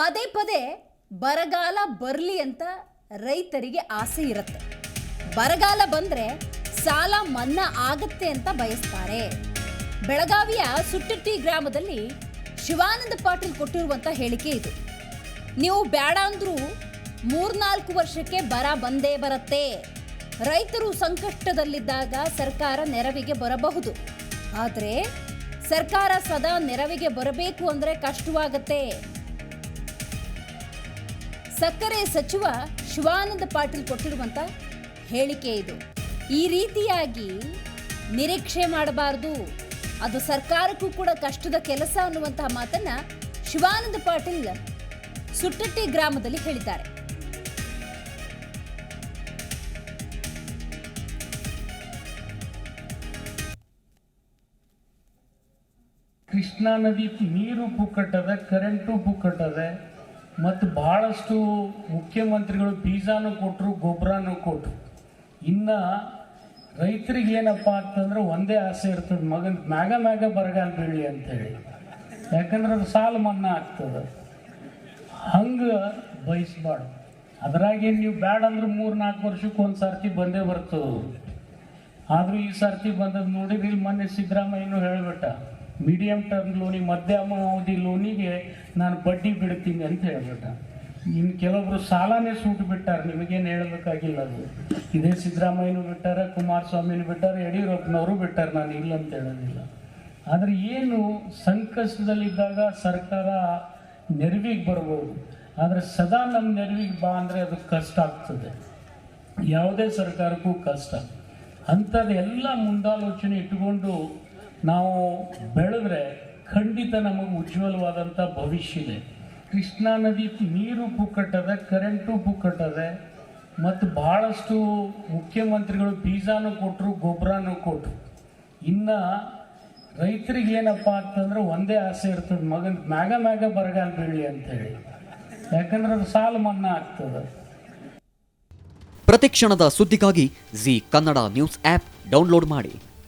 ಪದೇ ಪದೇ ಬರಗಾಲ ಬರಲಿ ಅಂತ ರೈತರಿಗೆ ಆಸೆ ಇರುತ್ತೆ. ಬರಗಾಲ ಬಂದರೆ ಸಾಲ ಮನ್ನಾ ಆಗತ್ತೆ ಅಂತ ಬಯಸ್ತಾರೆ. ಬೆಳಗಾವಿಯ ಸುಟ್ಟಟ್ಟಿ ಗ್ರಾಮದಲ್ಲಿ ಶಿವಾನಂದ ಪಾಟೀಲ್ ಕೊಟ್ಟಿರುವಂಥ ಹೇಳಿಕೆ ಇದು. ನೀವು ಬೇಡ ಅಂದ್ರೂ ಮೂರ್ನಾಲ್ಕು ವರ್ಷಕ್ಕೆ ಬರ ಬಂದೇ ಬರುತ್ತೆ. ರೈತರು ಸಂಕಷ್ಟದಲ್ಲಿದ್ದಾಗ ಸರ್ಕಾರ ನೆರವಿಗೆ ಬರಬಹುದು. ಆದರೆ ಸರ್ಕಾರ ಸದಾ ನೆರವಿಗೆ ಬರಬೇಕು ಅಂದರೆ ಕಷ್ಟವಾಗತ್ತೆ. ಸಕ್ಕರೆ ಸಚಿವ ಶಿವಾನಂದ ಪಾಟೀಲ್ ಕೊಟ್ಟಿರುವಂತ ಹೇಳಿಕೆ ಇದು. ಈ ರೀತಿಯಾಗಿ ನಿರೀಕ್ಷೆ ಮಾಡಬಾರದು. ಅದು ಸರ್ಕಾರಕ್ಕೂ ಕೂಡ ಕಷ್ಟದ ಕೆಲಸ ಅನ್ನುವಂತಹ ಮಾತನ್ನ ಶಿವಾನಂದ ಪಾಟೀಲ್ ಸುಟ್ಟಟ್ಟಿ ಗ್ರಾಮದಲ್ಲಿ ಹೇಳಿದ್ದಾರೆ. ಕೃಷ್ಣಾ ನದಿ ನೀರು ಪುಕ್ಕಟ್ಟದ ಕರೆಂಟು ಪುಕ್ಕಟ್ಟದೆ. ಮತ್ತು ಭಾಳಷ್ಟು ಮುಖ್ಯಮಂತ್ರಿಗಳು ಬೀಜಾನು ಕೊಟ್ಟರು ಗೊಬ್ಬರನೂ ಕೊಟ್ಟರು ಇನ್ನು ರೈತರಿಗೆ ಏನಪ್ಪ ಅಂತಂದ್ರೆ ಒಂದೇ ಆಸೆ ಇರ್ತದೆ, ಮಗನ ಮ್ಯಾಗ ಮ್ಯಾಗ ಬರಗಾಲ ಬೀಳಲಿ ಅಂತೇಳಿ. ಯಾಕಂದ್ರೆ ಅದು ಸಾಲ ಮನ್ನಾ ಆಗ್ತದೆ. ಹಂಗೆ ಬಯಸ್ಬಾರ್ದು. ಅದ್ರಾಗೇನು ನೀವು ಬ್ಯಾಡ ಅಂದ್ರೆ ಮೂರು ನಾಲ್ಕು ವರ್ಷಕ್ಕೆ ಒಂದು ಸರ್ತಿ ಬಂದೇ ಬರ್ತದೆ. ಆದರೂ ಈ ಸರ್ತಿ ಬಂದದ್ದು ನೋಡಿದ್ರೆ ಇಲ್ಲಿ ಮೊನ್ನೆ ಸಿದ್ದರಾಮಯ್ಯನು ಹೇಳ್ಬಿಟ್ಟ ಮೀಡಿಯಂ ಟರ್ಮ್ ಲೋನಿಗೆ ಮಧ್ಯಮ ಅವಧಿ ಲೋನಿಗೆ ನಾನು ಬಡ್ಡಿ ಬಿಡ್ತೀನಿ ಅಂತ ಹೇಳ್ಬಿಟ್ಟ. ಇನ್ನು ಕೆಲವೊಬ್ರು ಸಾಲನೇ ಸೂಟ್ ಬಿಟ್ಟಾರೆ, ನಿಮಗೇನು ಹೇಳಬೇಕಾಗಿಲ್ಲ ಅದು. ಇದೇ ಸಿದ್ದರಾಮಯ್ಯನೂ ಬಿಟ್ಟಾರೆ, ಕುಮಾರಸ್ವಾಮಿನೂ ಬಿಟ್ಟಾರೆ, ಯಡಿಯೂರಪ್ಪನವರು ಬಿಟ್ಟಾರೆ, ನಾನು ಇಲ್ಲ ಅಂತ ಹೇಳೋದಿಲ್ಲ. ಆದರೆ ಏನು ಸಂಕಷ್ಟದಲ್ಲಿದ್ದಾಗ ಸರ್ಕಾರ ನೆರವಿಗೆ ಬರ್ಬೋದು. ಆದರೆ ಸದಾ ನಮ್ಮ ನೆರವಿಗೆ ಬಾ ಅಂದರೆ ಅದು ಕಷ್ಟ ಆಗ್ತದೆ. ಯಾವುದೇ ಸರ್ಕಾರಕ್ಕೂ ಕಷ್ಟ. ಅಂಥದ್ದೆಲ್ಲ ಮುಂದಾಲೋಚನೆ ಇಟ್ಟುಕೊಂಡು ನಾವು ಬೆಳೆದ್ರೆ ಖಂಡಿತ ನಮಗೆ ಉಜ್ವಲವಾದಂಥ ಭವಿಷ್ಯ ಇದೆ. ಕೃಷ್ಣಾ ನದಿ ನೀರು ಪುಕ್ಕಟ್ಟದೆ ಕರೆಂಟು ಪುಕ್ಕಟ್ಟದೆ, ಮತ್ತು ಭಾಳಷ್ಟು ಮುಖ್ಯಮಂತ್ರಿಗಳು ಬೀಜಾನು ಕೊಟ್ಟರು ಗೊಬ್ಬರನೂ ಕೊಟ್ಟರು ಇನ್ನು ರೈತರಿಗೆ ಏನಪ್ಪ ಅಂತಂದ್ರೆ ಒಂದೇ ಆಸೆ ಇರ್ತದೆ, ಮಗನ ಮ್ಯಾಗ ಮ್ಯಾಗ ಬರಗಾಲ ಅಂತ ಅಂತೇಳಿ. ಯಾಕಂದ್ರೆ ಅದು ಸಾಲ ಮನ್ನಾ ಆಗ್ತದೆ. ಪ್ರತಿಕ್ಷಣದ ಸುದ್ದಿಗಾಗಿ Zee Kannada news app download ಮಾಡಿ.